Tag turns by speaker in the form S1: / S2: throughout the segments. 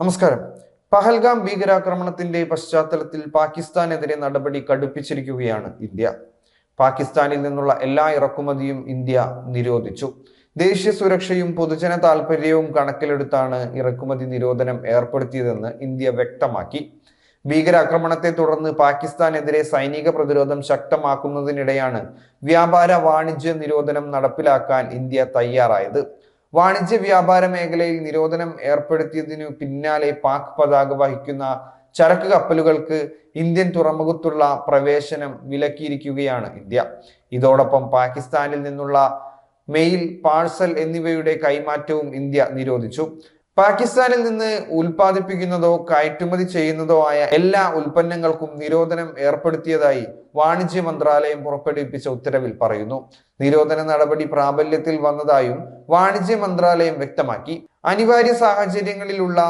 S1: നമസ്കാരം. പഹൽഗാം ഭീകരാക്രമണത്തിന്റെ പശ്ചാത്തലത്തിൽ പാകിസ്ഥാനെതിരെ നടപടി കടുപ്പിച്ചിരിക്കുകയാണ് ഇന്ത്യ. പാകിസ്ഥാനിൽ നിന്നുള്ള എല്ലാ ഇറക്കുമതിയും ഇന്ത്യ നിരോധിച്ചു. ദേശീയ സുരക്ഷയും പൊതുജന താൽപര്യവും കണക്കിലെടുത്താണ് ഇറക്കുമതി നിരോധനം ഏർപ്പെടുത്തിയതെന്ന് ഇന്ത്യ വ്യക്തമാക്കി. ഭീകരാക്രമണത്തെ തുടർന്ന് പാകിസ്ഥാനെതിരെ സൈനിക പ്രതിരോധം ശക്തമാക്കുന്നതിനിടെയാണ് വ്യാപാര വാണിജ്യ നിരോധനം നടപ്പിലാക്കാൻ ഇന്ത്യ തയ്യാറായത്. വാണിജ്യ വ്യാപാര മേഖലയിൽ നിരോധനം ഏർപ്പെടുത്തിയതിനു പിന്നാലെ പാക് പതാക വഹിക്കുന്ന ചരക്ക് കപ്പലുകൾക്ക് ഇന്ത്യൻ തുറമുഖത്തുള്ള പ്രവേശനം വിലക്കിയിരിക്കുകയാണ് ഇന്ത്യ. ഇതോടൊപ്പം പാകിസ്ഥാനിൽ നിന്നുള്ള മെയിൽ പാഴ്സൽ എന്നിവയുടെ കൈമാറ്റവും ഇന്ത്യ നിരോധിച്ചു. പാകിസ്ഥാനിൽ നിന്ന് ഉൽപ്പാദിപ്പിക്കുന്നതോ കയറ്റുമതി ചെയ്യുന്നതോ ആയ എല്ലാ ഉൽപ്പന്നങ്ങൾക്കും നിരോധനം ഏർപ്പെടുത്തിയതായി വാണിജ്യ മന്ത്രാലയം പുറപ്പെടുവിപ്പിച്ച ഉത്തരവിൽ പറയുന്നു. നിരോധന നടപടി പ്രാബല്യത്തിൽ വന്നതായും വാണിജ്യ മന്ത്രാലയം വ്യക്തമാക്കി. അനിവാര്യ സാഹചര്യങ്ങളിലുള്ള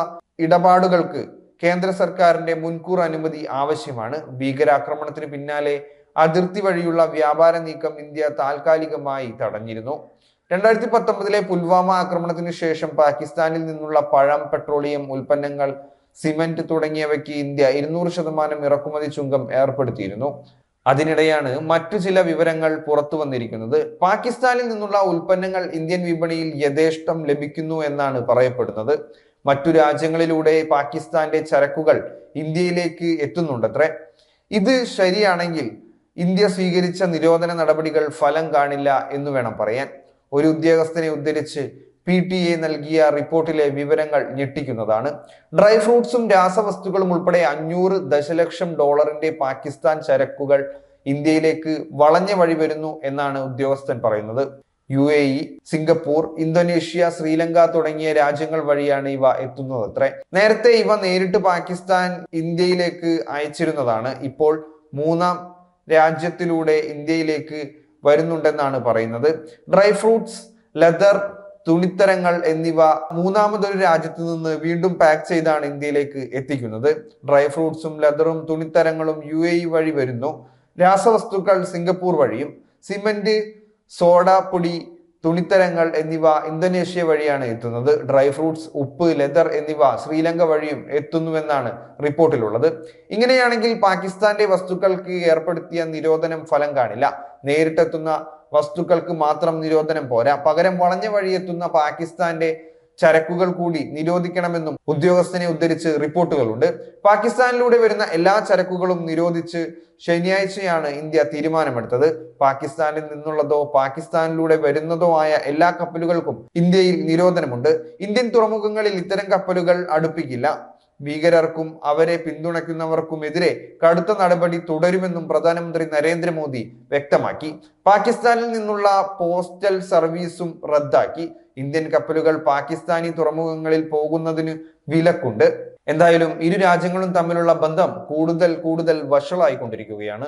S1: ഇടപാടുകൾക്ക് കേന്ദ്ര സർക്കാരിന്റെ മുൻകൂർ അനുമതി ആവശ്യമാണ്. ഭീകരാക്രമണത്തിന് പിന്നാലെ അതിർത്തി വഴിയുള്ള വ്യാപാര നീക്കം ഇന്ത്യ താൽക്കാലികമായി തടഞ്ഞിരുന്നു. രണ്ടായിരത്തി പത്തൊമ്പതിലെ പുൽവാമ ആക്രമണത്തിന് ശേഷം പാകിസ്ഥാനിൽ നിന്നുള്ള പഴം പെട്രോളിയം ഉൽപ്പന്നങ്ങൾ സിമന്റ് തുടങ്ങിയവയ്ക്ക് ഇന്ത്യ ഇരുന്നൂറ് ശതമാനം ഇറക്കുമതി ചുങ്കം ഏർപ്പെടുത്തിയിരുന്നു. അതിനിടെയാണ് മറ്റു ചില വിവരങ്ങൾ പുറത്തു വന്നിരിക്കുന്നത്. പാകിസ്ഥാനിൽ നിന്നുള്ള ഉൽപ്പന്നങ്ങൾ ഇന്ത്യൻ വിപണിയിൽ യഥേഷ്ടം ലഭിക്കുന്നു എന്നാണ് പറയപ്പെടുന്നത്. മറ്റു രാജ്യങ്ങളിലൂടെ പാകിസ്ഥാന്റെ ചരക്കുകൾ ഇന്ത്യയിലേക്ക് എത്തുന്നുണ്ടത്രേ. ഇത് ശരിയാണെങ്കിൽ ഇന്ത്യ സ്വീകരിച്ച നിരോധന നടപടികൾ ഫലം കാണില്ല എന്ന് വേണം പറയാൻ. ഒരു ഉദ്യോഗസ്ഥനെ ഉദ്ധരിച്ച് പി ടി എ നൽകിയ റിപ്പോർട്ടിലെ വിവരങ്ങൾ ഞെട്ടിക്കുന്നതാണ്. ഡ്രൈ ഫ്രൂട്ട്സും രാസവസ്തുക്കളും ഉൾപ്പെടെ അഞ്ഞൂറ് ദശലക്ഷം ഡോളറിന്റെ പാകിസ്ഥാൻ ചരക്കുകൾ ഇന്ത്യയിലേക്ക് വളഞ്ഞ വഴി വരുന്നു എന്നാണ് ഉദ്യോഗസ്ഥൻ പറയുന്നത്. U A E Singapore Indonesia Sri Lanka തുടങ്ങിയ രാജ്യങ്ങൾ വഴിയാണ് ഇവ എത്തുന്നത് അത്രേ നേരത്തെ ഇവ നേരിട്ട് പാകിസ്ഥാൻ ഇന്ത്യയിലേക്ക് അയച്ചിരുന്നതാണ്. ഇപ്പോൾ മൂന്നാം രാജ്യത്തിലൂടെ ഇന്ത്യയിലേക്ക് വരുന്നുണ്ടെന്നാണ് പറയുന്നത്. ഡ്രൈ ഫ്രൂട്ട്സ് ലെതർ തുണിത്തരങ്ങൾ എന്നിവ മൂന്നാമതൊരു രാജ്യത്തു നിന്ന് വീണ്ടും പാക്ക് ചെയ്താണ് ഇന്ത്യയിലേക്ക് എത്തിക്കുന്നത്. ഡ്രൈ ഫ്രൂട്ട്സും ലെതറും തുണിത്തരങ്ങളും യു എ വഴി വരുന്നു. രാസവസ്തുക്കൾ സിംഗപ്പൂർ വഴിയും. സിമന്റ് സോഡ പൊടി തുണിത്തരങ്ങൾ എന്നിവ ഇന്തോനേഷ്യ വഴിയാണ് എത്തുന്നത്. ഡ്രൈ ഫ്രൂട്ട്സ് ഉപ്പ് ലെതർ എന്നിവ ശ്രീലങ്ക വഴിയും എത്തുന്നുവെന്നാണ് റിപ്പോർട്ടിലുള്ളത്. ഇങ്ങനെയാണെങ്കിൽ പാകിസ്ഥാന്റെ വസ്തുക്കൾക്ക് ഏർപ്പെടുത്തിയ നിരോധനം ഫലം കാണില്ല. നേരിട്ടെത്തുന്ന വസ്തുക്കൾക്ക് മാത്രം നിരോധനം പോരാ. പകരം വളഞ്ഞ വഴിയെത്തുന്ന പാകിസ്ഥാന്റെ ചരക്കുകൾ കൂടി നിരോധിക്കണമെന്നും ഉദ്യോഗസ്ഥനെ ഉദ്ധരിച്ച് റിപ്പോർട്ടുകളുണ്ട്. പാകിസ്ഥാനിലൂടെ വരുന്ന എല്ലാ ചരക്കുകളും നിരോധിച്ച് ശനിയാഴ്ചയാണ് ഇന്ത്യ തീരുമാനമെടുത്തത്. പാകിസ്ഥാനിൽ നിന്നുള്ളതോ പാകിസ്ഥാനിലൂടെ വരുന്നതോ ആയ എല്ലാ കപ്പലുകൾക്കും ഇന്ത്യയിൽ നിരോധനമുണ്ട്. ഇന്ത്യൻ തുറമുഖങ്ങളിൽ ഇത്തരം കപ്പലുകൾ അടുപ്പിക്കില്ല. ഭീകരർക്കും അവരെ പിന്തുണയ്ക്കുന്നവർക്കുമെതിരെ കടുത്ത നടപടി തുടരുമെന്നും പ്രധാനമന്ത്രി നരേന്ദ്രമോദി വ്യക്തമാക്കി. പാകിസ്ഥാനിൽ നിന്നുള്ള പോസ്റ്റൽ സർവീസും റദ്ദാക്കി. ഇന്ത്യൻ കപ്പലുകൾ പാകിസ്ഥാനി തുറമുഖങ്ങളിൽ പോകുന്നതിന് വിലക്കുണ്ട്. എന്തായാലും ഇരു രാജ്യങ്ങളും തമ്മിലുള്ള ബന്ധം കൂടുതൽ കൂടുതൽ വഷളായിക്കൊണ്ടിരിക്കുകയാണ്.